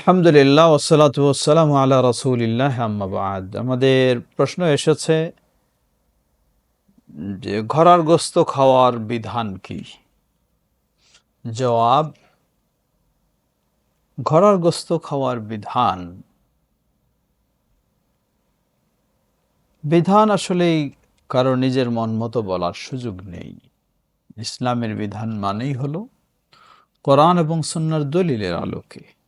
আলহামদুলিল্লাহ ওসালাত ওসালাম আলা রসুলিল্লাহ আম্মাবাদ আমাদের প্রশ্ন এসেছে যে, ঘরার গোস্ত খাওয়ার বিধান কি? জবাব, ঘরার গোস্ত খাওয়ার বিধান। বিধান আসলেই কারও নিজের মন মতো বলার সুযোগ নেই। ইসলামের বিধান মানেই হলো কোরআন এবং সন্ন্যার দলিলের আলোকে।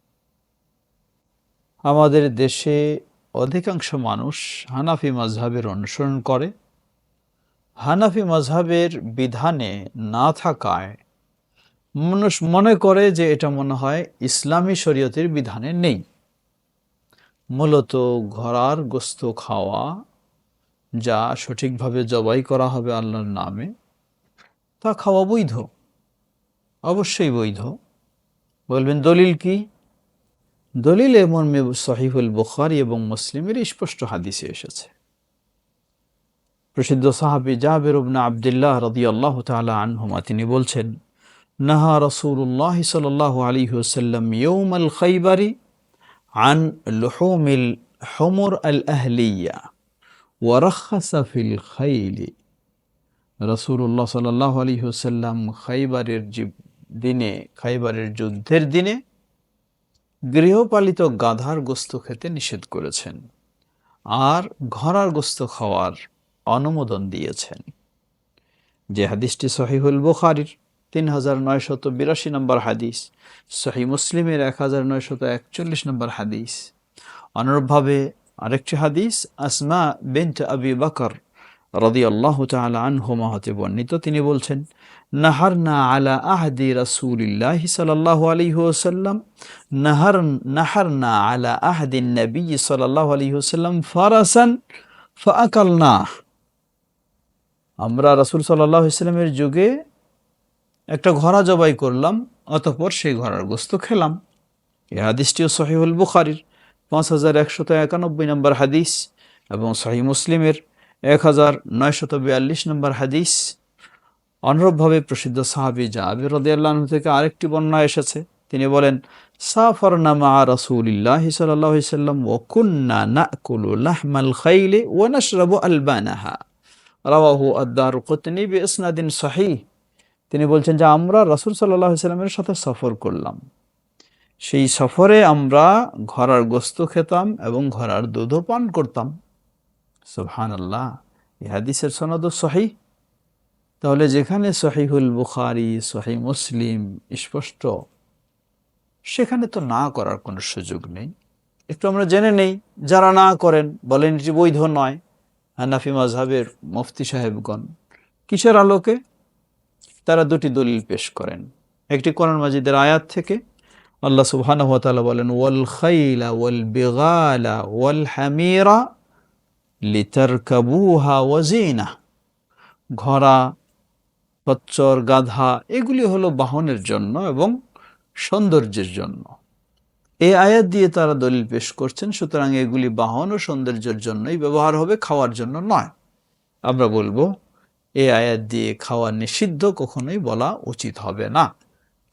আমাদের দেশে অধিকাংশ মানুষ হানাফি মাজহাবের অনুসরণ করে। হানাফি মাজহাবের বিধানে না থাকায় মানুষ মনে করে যে এটা মনে হয় ইসলামী শরীয়তের বিধানে নেই। মূলত ঘোড়ার গোস্ত খাওয়া যা সঠিকভাবে জবাই করা হবে আল্লাহর নামে, তা খাওয়া বৈধ। অবশ্যই বৈধ। বলবেন দলিল কি? দলিল এমন সহিহুল বুখারি এবং মুসলিমের স্পষ্ট হাদিসে এসেছে। প্রসিদ্ধ সাহাবি জাবের উবনা আবদুল্লাহ রদি আল্লাহ তালা আনহুমা, তিনি বলছেন, নাহা রসুল্লাহ সাল্লাহ আলী হুসাল্লাম ইয়ৌম আল খাইবারি আন লুহুমিল হমর আল আহলিয়া ওয়ারাখাসা ফিল খাইলি। রসুল্লাহ সাল্লাহ আলী হুসাল্লাম খাইবারের দিনে, খাইবারের যুদ্ধের দিনে গৃহপালিত গাধার গোস্ত খেতে নিষেধ করেছেন, আর ঘোড়ার গোস্ত খাওয়ার অনুমোদন দিয়েছেন। যে হাদিসটি সহিহুল বুখারির তিন হাজার নয়শত বিরাশি নম্বর হাদিস, সহি মুসলিমের এক হাজার নয়শত একচল্লিশ নম্বর হাদিস। অনুরূপভাবে আরেকটি হাদিস, আসমা বেন্ট আবি বাকর রদি আল্লাহ তালা আনহুমা হতে বর্ণিত। তিনি বলছেন আলা আহদি নাহার আলা ফাআকালনা। আমরা রাসূল আলাইহি যুগে একটা ঘোড়া জবাই করলাম, অতঃপর সেই ঘোড়ার গোস্ত খেলাম। এই হাদিসটিও সহিহুল বুখারীর, পাঁচ হাজার একশত একানব্বই নম্বর হাদিস এবং সহি মুসলিমের, এক হাজার নয়শত বিয়াল্লিশ নম্বর হাদিস। অনুরূপভাবে প্রসিদ্ধ সাহাবি জাবির রদিয়াল্লাহ থেকে আরেকটি বর্ণনা এসেছে। তিনি বলেন সাফর নামা রসুলিল্লাহ সাল্লাহ সাল্লাম ও কুন্না নাকুলু লাহমাল খাইলে ও নশরাবু আলবানাহা। রাওয়াহু আদার কুতনি বি ইসনাদিন সহি তিনি বলছেন যে, আমরা রসুল সাল্লাহ সাল্লামের সাথে সফর করলাম। সেই সফরে আমরা ঘোড়ার গোস্ত খেতাম এবং ঘোড়ার দুধও পান করতাম। সুবহান আল্লাহ ইহাদিসের সনদ সহি তাহলে যেখানে সহিহুল বুখারি, সহি মুসলিম স্পষ্ট, সেখানে তো না করার কোনো সুযোগ নেই। একটু আমরা জেনে নেই, যারা না করেন, বলেন যে বৈধ নয়। হানাফি মাজহাবের মুফতি সাহেবগণ, কিসের আলোকে? তারা দুটি দলিল পেশ করেন। একটি কোরআন মাজিদের আয়াত থেকে, আল্লাহ তাআলা বলেন, ওয়াল খাইলা ওয়াল বিগালা ওয়াল হামিরা লিতারকাবুহা ওয়াজিনা ঘোড়া খচ্চর গাধা, এগুলি হলো বাহনের জন্য এবং সৌন্দর্যের জন্য। এই আয়াত দিয়ে তারা দলিল পেশ করছেন, সুতরাং এগুলি বাহন ও সৌন্দর্যের জন্যই ব্যবহার হবে, খাওয়ার জন্য নয়। আমরা বলব এই আয়াত দিয়ে খাওয়া নিষিদ্ধ কখনোই বলা উচিত হবে না।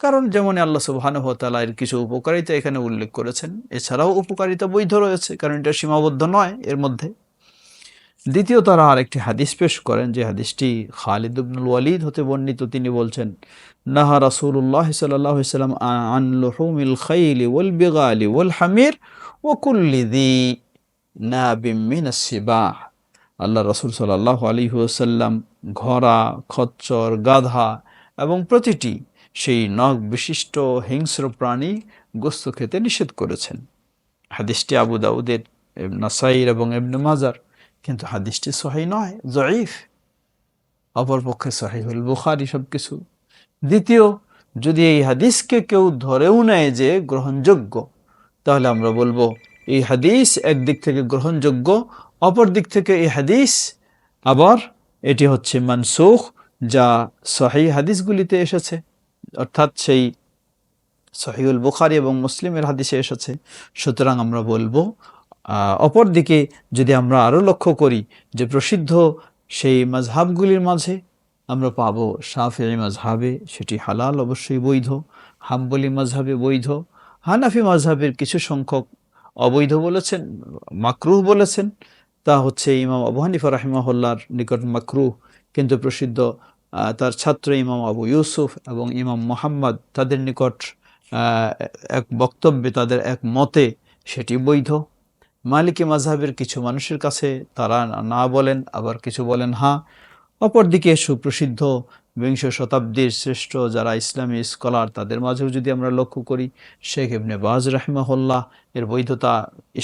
কারণ যেমন আল্লাহ সুবাহানুহতালা এর কিছু উপকারিতা এখানে উল্লেখ করেছেন, এছাড়াও উপকারিতা বৈধ রয়েছে, কারণ এটা সীমাবদ্ধ নয় এর মধ্যে। দ্বিতীয় তারা আরেকটি হাদিস পেশ করেন যে হাদিসটি খালিদ ইবনুল ওয়ালিদ হতে বর্ণিত। তিনি বলছেন, নাহা আলাইহি সাল্লাম আন খাইলি ওয়াল বিগালি ওয়াল হামির ওয়া কুল্লি দি নাবিম সিবাহ। আল্লাহ রসুল সাল্লাহ আলাইহি ওয়াসাল্লাম ঘোড়া, খচ্চর, গাধা এবং প্রতিটি সেই নখ বিশিষ্ট হিংস্র প্রাণী গোস্ত খেতে নিষেধ করেছেন। হাদিসটি আবু দাউদের, নাসাইর এবং ইবনে মাজার। কিন্তু হাদিসটি সহি নয়, জয়ীফ। অপরপক্ষে সহিহুল বুখারি সব কিছু দ্বিতীয়, যদি এই হাদিসকে কেউ ধরেও নেয় যে গ্রহণযোগ্য, তাহলে আমরা বলব, এই হাদিস একদিক থেকে গ্রহণযোগ্য, অপর দিক থেকে এই হাদিস আবার এটি হচ্ছে মানসুখ, যা সহি হাদিসগুলিতে এসেছে। অর্থাৎ সেই সহিউল বুখারি এবং মুসলিমের হাদিসে এসেছে। সুতরাং আমরা বলব অপরদিকে যদি আমরা আরও লক্ষ্য করি যে প্রসিদ্ধ সেই মাঝহাবগুলির মাঝে আমরা পাবো শাফি মাঝহাবে, সেটি হালাল, অবশ্যই বৈধ। হাম্বলি মাঝহাবে বৈধ। হানাফি মাজহাবের কিছু সংখ্যক অবৈধ বলেছেন, মাকরুহ বলেছেন। তা হচ্ছে ইমাম আবু হানিফা রাহিমাহুল্লার নিকট মাকরুহ, কিন্তু প্রসিদ্ধ তার ছাত্র ইমাম আবু ইউসুফ এবং ইমাম মোহাম্মদ তাদের নিকট এক বক্তব্যে, তাদের এক মতে সেটি বৈধ। মালিকি মাজহাবের কিছু মানুষের কাছে তারা না বলেন আবার কিছু বলেন হ্যাঁ। অপরদিকে সুপ্রসিদ্ধ বিংশ শতাব্দীর শ্রেষ্ঠ যারা ইসলামী স্কলার, তাদের মাঝেও যদি আমরা লক্ষ্য করি, শেখ ইবনে বাজ রাহিমাহুল্লাহ এর বৈধতা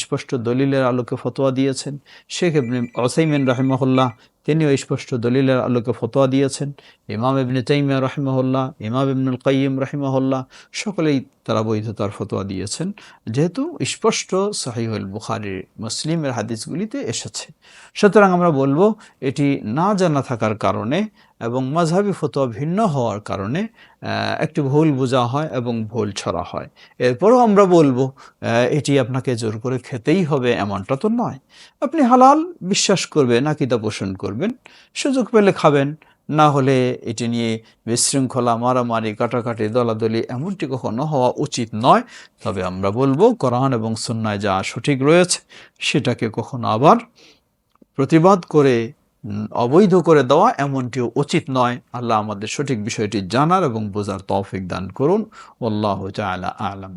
স্পষ্ট দলিলের আলোকে ফতোয়া দিয়েছেন। শেখ ইবনে ওসাইমিন রাহিমাহুল্লাহ তিনিও স্পষ্ট দলিলের আলোকে ফতোয়া দিয়েছেন। ইমাম ইবনে তাইমিয়া রাহিমাহুল্লাহ, ইমাম ইবনুল কাইম রাহিমাহুল্লাহ সকলেই তারা বৈধতার ফতোয়া দিয়েছেন। যেহেতু স্পষ্ট সহিহুল বুখারির মুসলিমের হাদিসগুলিতে এসেছে। সুতরাং আমরা বলব, এটি না জানা থাকার কারণে এবং মাঝহাবি ফতোয়া ভিন্ন হওয়ার কারণে একটি ভুল বোঝা হয় এবং ভুল ছড়া হয়। এরপরও আমরা বলব এটি আপনাকে জোর করে খেতেই হবে এমনটা তো নয়। আপনি হালাল বিশ্বাস করবেন, আকিদা পোষণ করবেন, সুযোগ পেলে খাবেন, না হলে এটি নিয়ে বিশৃঙ্খলা, মারামারি, কাটাকাটি, দলাদলি এমনটি কখনো হওয়া উচিত নয়। তবে আমরা বলব, কোরআন এবং সুন্নায় যা সঠিক রয়েছে, সেটাকে কখনো আবার প্রতিবাদ করে অবৈধ করে দেওয়া এমনটিও উচিত নয়। আল্লাহ আমাদের সঠিক বিষয়টি জানার এবং বোঝার তৌফিক দান করুন। আল্লাহ আলা আলম।